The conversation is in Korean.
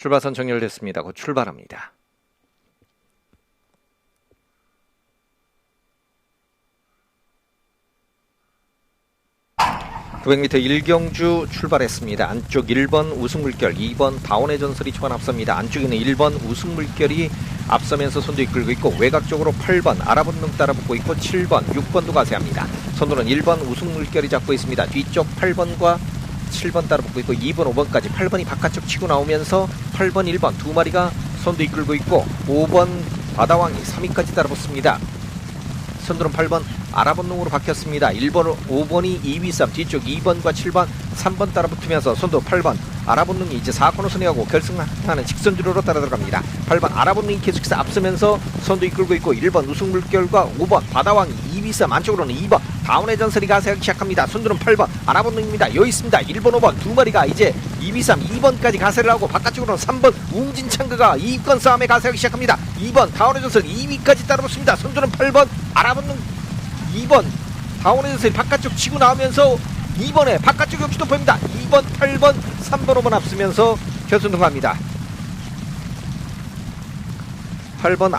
출발선 정렬됐습니다. 곧 출발합니다. (900m) 일경주 출발했습니다. 안쪽 1번 우승물결, 2번 다운의 전설이 초반 앞섭니다. 안쪽에는 1번 우승물결이 앞서면서 선두 이끌고 있고 외곽 쪽으로 8번 아라본능 따라붙고 있고 7번, 6번도 가세합니다. 선두는 1번 우승물결이 잡고 있습니다. 뒤쪽 8번과 7번 따라붙고 있고 2번, 5번까지 8번이 바깥쪽 치고 나오면서 8번, 1번 두 마리가 선두 이끌고 있고 5번 바다왕이 3위까지 따라 붙습니다. 선두는 8번 아라본능으로 바뀌었습니다. 1번, 5번이 2위 쌈 뒤쪽 2번과 7번, 3번 따라 붙으면서 선두 8번 아라본 능이 이제 4코너 선회하고 결승하는 직선주로로 따라 들어갑니다. 8번 아라본 능이 계속해서 앞서면서 선두 이끌고 있고 1번 우승물결과 5번 바다왕이 2위 쌈 안쪽으로는 2번 다운의 전설이 가세하기 시작합니다. 선두는 8번 아라본 능입니다. 여기 있습니다. 1번, 5번 두 마리가 이제 2위 쌈 2번까지 가세를 하고 바깥쪽으로는 3번 웅진창그가 2위권 싸움에 가세하기 시작합니다. 2번 다운의 전설 2위까지 따라붙습니다. 선두는 8번 아라본 능 2번 다운의 전설이 바깥쪽 치고 나오면서 2번에 바깥쪽 역시도 보입니다. 2번, 8번, 3번, 5번 앞서면서 결승 통과합니다. 8번